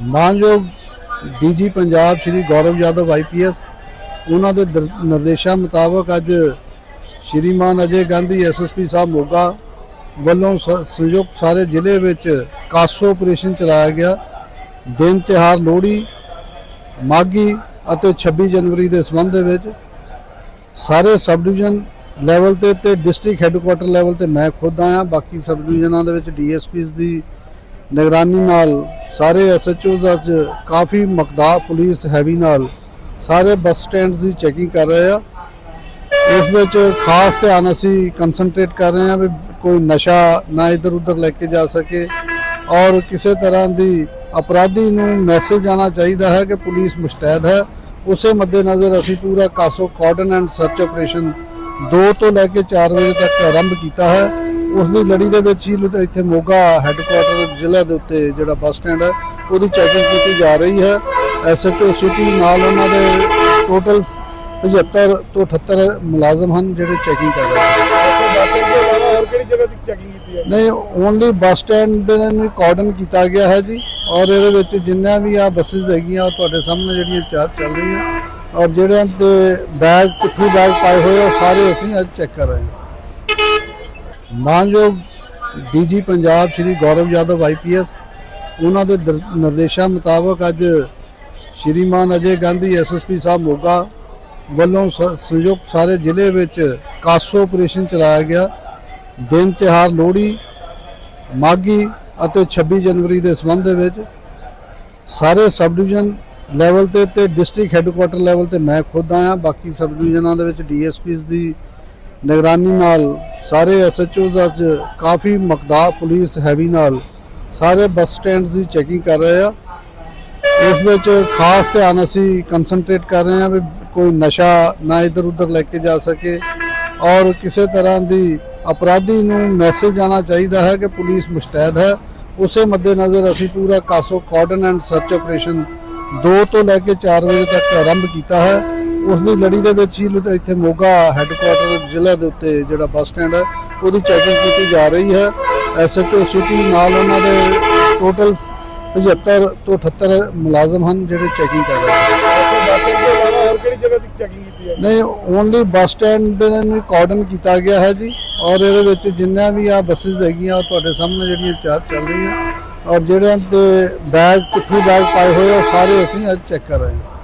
ਮਾਨਯੋਗ DG Punjab Shri Gaurav Yadav IPS ਉਹਨਾਂ ਦੇ ਦਰ- ਨਿਰਦੇਸ਼ਾਂ ਮੁਤਾਬਕ ਅੱਜ ਸ਼੍ਰੀਮਾਨ ਅਜੇ ਗਾਂਧੀ ਐਸਐਸਪੀ ਸਾਹਿਬ ਮੋਗਾ ਵੱਲੋਂ ਸ- ਸੰਯੁਕਤ ਸਾਰੇ ਜ਼ਿਲ੍ਹੇ ਵਿੱਚ ਕਾਸੋ ਆਪਰੇਸ਼ਨ ਚਲਾਇਆ ਗਿਆ। ਦਿਨ ਤਿਹਾਰ ਲੋਹੜੀ ਮਾਗੀ ਅਤੇ 26 ਜਨਵਰੀ ਦੇ ਸੰਬੰਧ ਦੇ ਵਿੱਚ ਸਾਰੇ ਸਬ ਡਿਵੀਜ਼ਨ ਲੈਵਲ ਤੇ ਤੇ ਡਿਸਟ੍ਰਿਕਟ ਹੈੱਡਕੁਆਟਰ ਲੈਵਲ ਤੇ ਮੈਂ ਖੁਦ ਆਇਆ, ਬਾਕੀ ਸਬ ਡਿਵੀਜ਼ਨਾਂ ਦੇ ਵਿੱਚ ਡੀਐਸਪੀਸ ਦੀ ਨਿਗਰਾਨੀ ਨਾਲ ਸਾਰੇ ਐਸਐਚਓਜ਼ ਅੱਜ ਕਾਫੀ ਮਕਦਾਰ ਪੁਲਿਸ ਹੈਵੀ ਨਾਲ ਸਾਰੇ ਬੱਸ ਸਟੈਂਡਸ ਦੀ ਚੈਕਿੰਗ ਕਰ ਰਹੇ ਆ। ਇਸ ਵਿੱਚ ਖਾਸ ਧਿਆਨ ਅਸੀਂ ਕਨਸੈਂਟਰੇਟ ਕਰ ਰਹੇ ਹਾਂ ਵੀ ਕੋਈ ਨਸ਼ਾ ਨਾ ਇਧਰ ਉਧਰ ਲੈ ਕੇ ਜਾ ਸਕੇ ਔਰ ਕਿਸੇ ਤਰ੍ਹਾਂ ਦੀ ਅਪਰਾਧੀ ਨੂੰ ਮੈਸੇਜ ਆਣਾ ਚਾਹੀਦਾ ਹੈ ਕਿ ਪੁਲਿਸ ਮੁਸ਼ਤੈਦ ਹੈ। ਉਸੇ ਮੱਦੇਨਜ਼ਰ ਅਸੀਂ ਪੂਰਾ CASO cordon and search operation 2 ਤੋਂ ਲੈ ਕੇ 4 ਵਜੇ ਤੱਕ ਆਰੰਭ ਕੀਤਾ ਹੈ। ਉਸ ਦੀ ਲੜੀ ਦੇ ਵਿੱਚ ਹੀ ਲੁਧ- ਇੱਥੇ ਮੋਗਾ ਹੈੱਡਕੁਆਟਰ ਜ਼ਿਲ੍ਹਾ ਦੇ ਉੱਤੇ ਜਿਹੜਾ ਬੱਸ ਸਟੈਂਡ ਹੈ ਉਹਦੀ ਚੈਕਿੰਗ ਕੀਤੀ ਜਾ ਰਹੀ ਹੈ। ਐਸਐਚਓ ਸਿਟੀ ਨਾਲ ਉਹਨਾਂ ਦੇ ਟੋਟਲ 75 ਤੋਂ 78 ਮੁਲਾਜ਼ਮ ਹਨ ਜਿਹੜੇ ਚੈਕਿੰਗ ਕਰ ਰਹੇ ਹਨ। ਬਾਕੀ ਤੋਂ ਇਲਾਵਾ ਹੋਰ ਕਿਹੜੀ ਜਗ੍ਹਾ ਦੀ ਚੈਕਿੰਗ ਕੀਤੀ ਹੈ ਨਹੀਂ ਓਨਲੀ ਬੱਸ ਸਟੈਂਡ ਦੇ ਨੂੰ ਕਾਰਡਨ ਕੀਤਾ ਗਿਆ ਹੈ ਜੀ ਔਰ ਇਹਦੇ ਵਿੱਚ ਜਿੰਨਾ ਵੀ ਆ ਬੱਸਸ ਹੈਗੀਆਂ ਉਹ ਤੁਹਾਡੇ ਸਾਹਮਣੇ ਜਿਹੜੀਆਂ ਚਾਰ ਚੱਲ ਰਹੀਆਂ ਔਰ ਜਿਹੜਿਆਂ ਤੇ ਬੈਗ ਪੁੱਠੂ ਬੈਗ ਪਾਏ ਹੋਏ ਆ, ਉਹ ਸਾਰੇ ਅਸੀਂ ਅੱਜ ਚੈੱਕ ਕਰ ਰਹੇ ਹਾਂ। ਮਾਨਯੋਗ ਡੀਜੀ ਪੰਜਾਬ ਸ਼੍ਰੀ ਗੌਰਵ ਯਾਦਵ ਆਈਪੀਐਸ ਉਹਨਾਂ ਦੇ ਦਰ- ਨਿਰਦੇਸ਼ਾਂ ਮੁਤਾਬਕ ਅੱਜ ਸ਼੍ਰੀਮਾਨ ਅਜੇ ਗਾਂਧੀ ਐਸਐਸਪੀ ਸਾਹਿਬ ਮੋਗਾ ਵੱਲੋਂ ਸ- ਸੰਯੁਕਤ ਸਾਰੇ ਜ਼ਿਲ੍ਹੇ ਵਿੱਚ ਕਾਸੋ ਆਪਰੇਸ਼ਨ ਚਲਾਇਆ ਗਿਆ। ਦਿਨ ਤਿਹਾਰ ਲੋਹੜੀ ਮਾਗੀ ਅਤੇ 26 ਜਨਵਰੀ ਦੇ ਸੰਬੰਧ ਵਿੱਚ ਸਾਰੇ ਸਬ ਡਿਵੀਜ਼ਨ ਲੈਵਲ ਤੇ ਤੇ ਡਿਸਟ੍ਰਿਕਟ ਹੈੱਡਕੁਆਟਰ ਲੈਵਲ ਤੇ ਮੈਂ ਖੁਦ ਆਇਆ, ਬਾਕੀ ਸਬ ਡਿਵੀਜ਼ਨਾਂ ਦੇ ਵਿੱਚ ਡੀਐਸਪੀਸ ਦੀ ਨਿਗਰਾਨੀ ਨਾਲ ਸਾਰੇ ਐਸਐਚਓਜ਼ ਅੱਜ ਕਾਫੀ ਮਕਦਾਰ ਪੁਲਿਸ ਹੈਵੀ ਨਾਲ ਸਾਰੇ ਬੱਸ ਸਟੈਂਡਸ ਦੀ ਚੈਕਿੰਗ ਕਰ ਰਹੇ ਆ। ਇਸ ਵਿੱਚ ਖਾਸ ਧਿਆਨ ਅਸੀਂ ਕਨਸੈਂਟਰੇਟ ਕਰ ਰਹੇ ਹਾਂ ਵੀ ਕੋਈ ਨਸ਼ਾ ਨਾ ਇਧਰ ਉਧਰ ਲੈ ਕੇ ਜਾ ਸਕੇ ਔਰ ਕਿਸੇ ਤਰ੍ਹਾਂ ਦੀ ਅਪਰਾਧੀ ਨੂੰ ਮੈਸੇਜ ਆਣਾ ਚਾਹੀਦਾ ਹੈ ਕਿ ਪੁਲਿਸ ਮੁਸ਼ਤੈਦ ਹੈ। ਉਸੇ ਮੱਦੇਨਜ਼ਰ ਅਸੀਂ ਪੂਰਾ CASO cordon and search operation 2 ਤੋਂ ਲੈ ਕੇ 4 ਵਜੇ ਤੱਕ ਆਰੰਭ ਕੀਤਾ ਹੈ। ਉਸ ਦੀ ਲੜੀ ਦੇ ਵਿੱਚ ਹੀ ਲੁਧ- ਇੱਥੇ ਮੋਗਾ ਹੈੱਡਕੁਆਟਰ ਜ਼ਿਲ੍ਹਾ ਦੇ ਉੱਤੇ ਜਿਹੜਾ ਬੱਸ ਸਟੈਂਡ ਹੈ ਉਹਦੀ ਚੈਕਿੰਗ ਕੀਤੀ ਜਾ ਰਹੀ ਹੈ। ਐਸਐਚਓ ਸਿਟੀ ਨਾਲ ਉਹਨਾਂ ਦੇ ਟੋਟਲ 75 ਤੋਂ 78 ਮੁਲਾਜ਼ਮ ਹਨ ਜਿਹੜੇ ਚੈਕਿੰਗ ਕਰ ਰਹੇ ਹਨ। ਬਾਕੀ ਤੋਂ ਇਲਾਵਾ ਹੋਰ ਕਿਹੜੀ ਜਗ੍ਹਾ ਦੀ ਚੈਕਿੰਗ ਕੀਤੀ ਹੈ ਨਹੀਂ ਓਨਲੀ ਬੱਸ ਸਟੈਂਡ ਦੇ ਨੂੰ ਕਾਰਡਨ ਕੀਤਾ ਗਿਆ ਹੈ ਜੀ ਔਰ ਇਹਦੇ ਵਿੱਚ ਜਿੰਨਾ ਵੀ ਆ ਬੱਸਿਸ ਹੈਗੀਆਂ ਉਹ ਤੁਹਾਡੇ ਸਾਹਮਣੇ ਜਿਹੜੀਆਂ ਚਾਰ ਚੱਲ ਰਹੀਆਂ ਔਰ ਜਿਹੜਿਆਂ ਤੇ ਬੈਗ ਪਿੱਠੂ ਬੈਗ ਪਾਏ ਹੋਏ ਆ, ਉਹ ਸਾਰੇ ਅਸੀਂ ਅੱਜ ਚੈੱਕ ਕਰ ਰਹੇ ਹਾਂ।